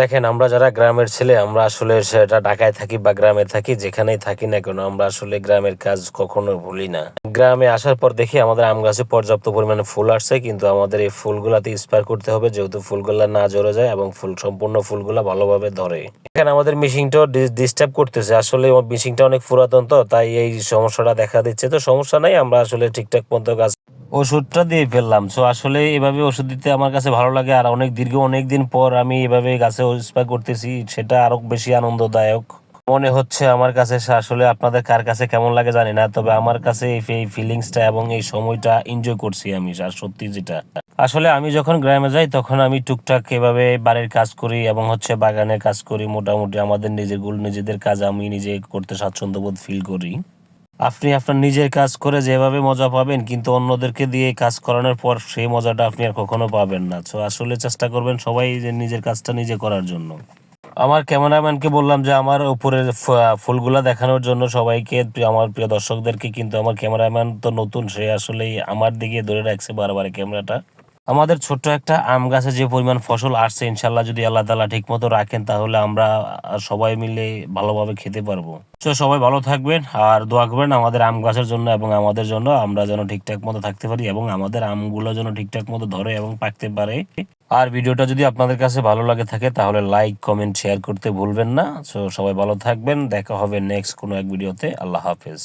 দেখেন, আমরা যারা গ্রামের ছেলে, আমরা আসলে সেটা ঢাকায় থাকি বা গ্রামে থাকি, যেখানেই থাকি না কেন, আমরা আসলে গ্রামের কাজ কখনো ভুলি না। গ্রামে আসার পর দেখি আমাদের আম গাছে পর্যাপ্ত পরিমাণে ফুল আসছে, কিন্তু আমাদের এই ফুলগুলাতে স্পার করতে হবে, যেহেতু ফুলগুলা না জড়ে যায় এবং ফুল, সম্পূর্ণ ফুলগুলা ভালোভাবে ধরে। এখানে আমাদের মিশিংটাও ডিস্টার্ব করতেছে। আসলে মিশিংটা অনেক পুরাতন তো, তাই এই সমস্যাটা দেখা দিচ্ছে। তো সমস্যা নাই, আমরা আসলে ঠিকঠাক মতো গাছ ওষুধটা দিয়ে ফেললাম। সো আসলে এভাবে ওষুধ দিতে আমার কাছে ভালো লাগে। আর অনেক দীর্ঘ, অনেক দিন পর আমি এভাবে গাছে স্প্রে করতেছি, সেটা আরও বেশি আনন্দদায়ক। মনে হচ্ছে আমার কাছে আসলে আপনাদের কার কাছে কেমন লাগে জানি না, তবে আমার কাছে এই ফিলিংসটা এবং এই সময়টা এনজয় করছি আমি আর সত্যি যেটা। আসলে আমি যখন গ্রামে যাই, তখন আমি টুকটাক এভাবে বাড়ির কাজ করি এবং হচ্ছে বাগানের কাজ করি। মোটামুটি আমাদের নিজেগুলো নিজেদের কাজ আমি নিজে করতে স্বাচ্ছন্দ্য বোধ ফিল করি। আপনি আপনার নিজের কাজ করে যেভাবে মজা পাবেন, কিন্তু অন্যদেরকে দিয়ে কাজ করানোর পর সেই মজাটা আপনি আর কখনো পাবেন না। তো আসলে চেষ্টা করবেন সবাই যে নিজের কাজটা নিজে করার জন্য। আমার ক্যামেরাম্যানকে বললাম যে, আমার উপরের ফুলগুলো দেখানোর জন্য সবাইকে, আমার প্রিয় দর্শকদেরকে, কিন্তু আমার ক্যামেরাম্যান তো নতুন, সে আসলেই আমার দিকে ধরে রাখছে বারবার ক্যামেরাটা। আমাদের ছোট্ট একটা আম গাছে যে পরিমাণ ফসল আসছে, ইনশাল্লাহ যদি আল্লাহ তালা ঠিক মতো রাখেন, তাহলে আমরা সবাই মিলে ভালোভাবে খেতে পারব। তো সবাই ভালো থাকবেন আর দোয়া করবেন আমাদের আম গাছের জন্য এবং আমাদের জন্য আমরা যেন ঠিকঠাক মতো থাকতে পারি এবং আমাদের আমগুলো যেন ঠিকঠাক মতো ধরে এবং পাকতে পারে। আর ভিডিওটা যদি আপনাদের কাছে ভালো লাগে থাকে, তাহলে লাইক কমেন্ট শেয়ার করতে ভুলবেন না। তো সবাই ভালো থাকবেন, দেখা হবে নেক্সট কোনো এক ভিডিওতে। আল্লাহ হাফেজ।